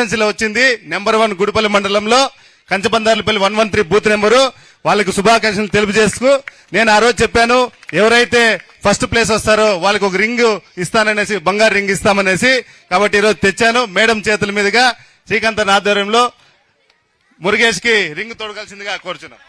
కాన్సెన్సీలో వచ్చింది. Number one Gudipalli మండలంలో. Kanchabandarulapalli one one three booth number. వాళ్ళకి శుభాకాంక్షలు తెలియజేస్తూ నేను ఆ రోజు చెప్పాను ఎవరైతే ఫస్ట్ ప్లేస్ వస్తారో వాళ్ళకి ఒక రింగ్ ఇస్తాననేసి బంగారు రింగ్ ఇస్తామనేసి కాబట్టి ఈరోజు తెచ్చాను. మేడం చేతుల మీదుగా శ్రీకాంత్ ఆధ్వర్యంలో మురుగేష్కి రింగ్ తొడగాల్సిందిగా కోరుచున్నాం.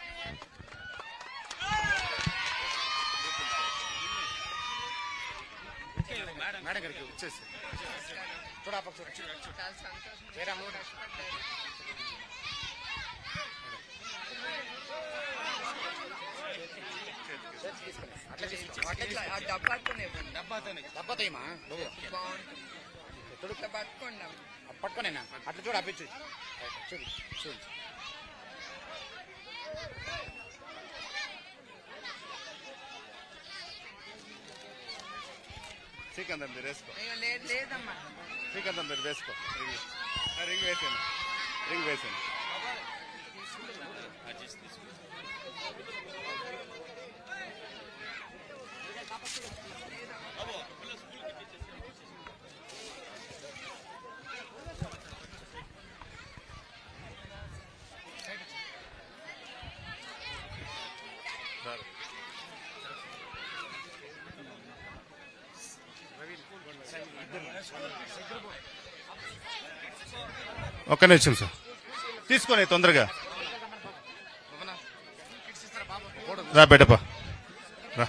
డబ్బతోయమా ఇట్లా పట్టుకోండి అమ్మ. పట్టుకోనేనా? అట్లా చూడు అప్పించు చూడు చూడు. శ్రీకాంత్ మీరు వేసుకో. లేదు లేదమ్మా. శ్రీకాంత్ మీరు వేసుకో. రింగ్ రింగ్ వేసాను రింగ్ వేసాను ఒక్క నిమిషం సార్. తీసుకొని తొందరగా. రా బెటపా రా.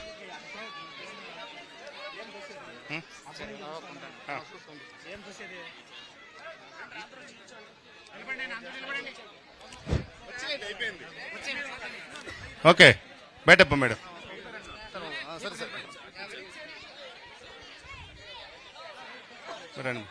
ఓకే బయటప్ప మేడం. पुरानी